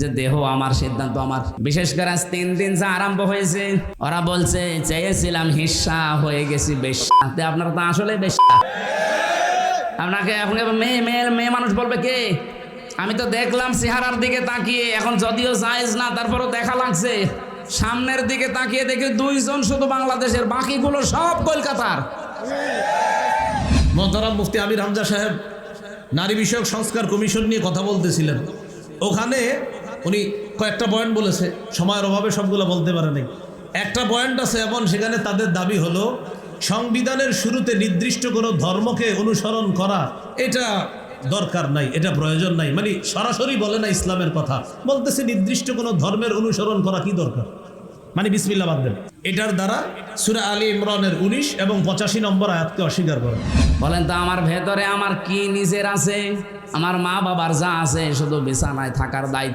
যে দেহ আমার সিদ্ধান্ত আমার। বিশেষ করে তিন দিন যা আরম্ভ হয়েছে, ওরা বলছে, চেয়েছিলাম হিস্সা হয়ে গেছি বেশ আপনারা তো আসলে বেশ আপনাকে এখন মেয়ে মেয়ে মেয়ে মানুষ বলবে কে? আমি তো দেখলাম চেহারার দিকে তাকিয়ে, এখন যদিও জায়েজ না, তারপরও দেখা লাগছে। সামনের দিকে তাকিয়ে দেখি দুইজন শুধু বাংলাদেশের, বাকিগুলো সব কলকাতার। মোহতারাম মুফতি আমির হামজা সাহেব, নারী বিষয়ক সংস্কার কমিশন নিয়ে কথা বলতেছিলেন। ওখানে উনি কয়েকটা পয়েন্ট বলেছে, সময়ের অভাবে সবগুলো বলতে পারে নাই। একটা পয়েন্ট আছে এমন, সেখানে তাদের দাবি হলো, সংবিধানের শুরুতে নির্দিষ্ট কোনো ধর্মকে অনুসরণ করা, এটা দরকার নাই, এটা প্রয়োজন নাই। মানে সরাসরি বলে না ইসলামের কথা, বলতেছে নির্দিষ্ট কোনো ধর্মের অনুসরণ করা কি দরকার? মানে বিসমিল্লা বাদ দেন। এটার দ্বারা সুরা আলী ইমরানের উনিশ এবং পঁচাশি নম্বর আয়াতকে অস্বীকার করে বলেন তো, আমার ভেতরে আমার কি নিজের আছে? আমার মা বাবার যা আছে, শুধু বিছানায় থাকার দায়িত্ব।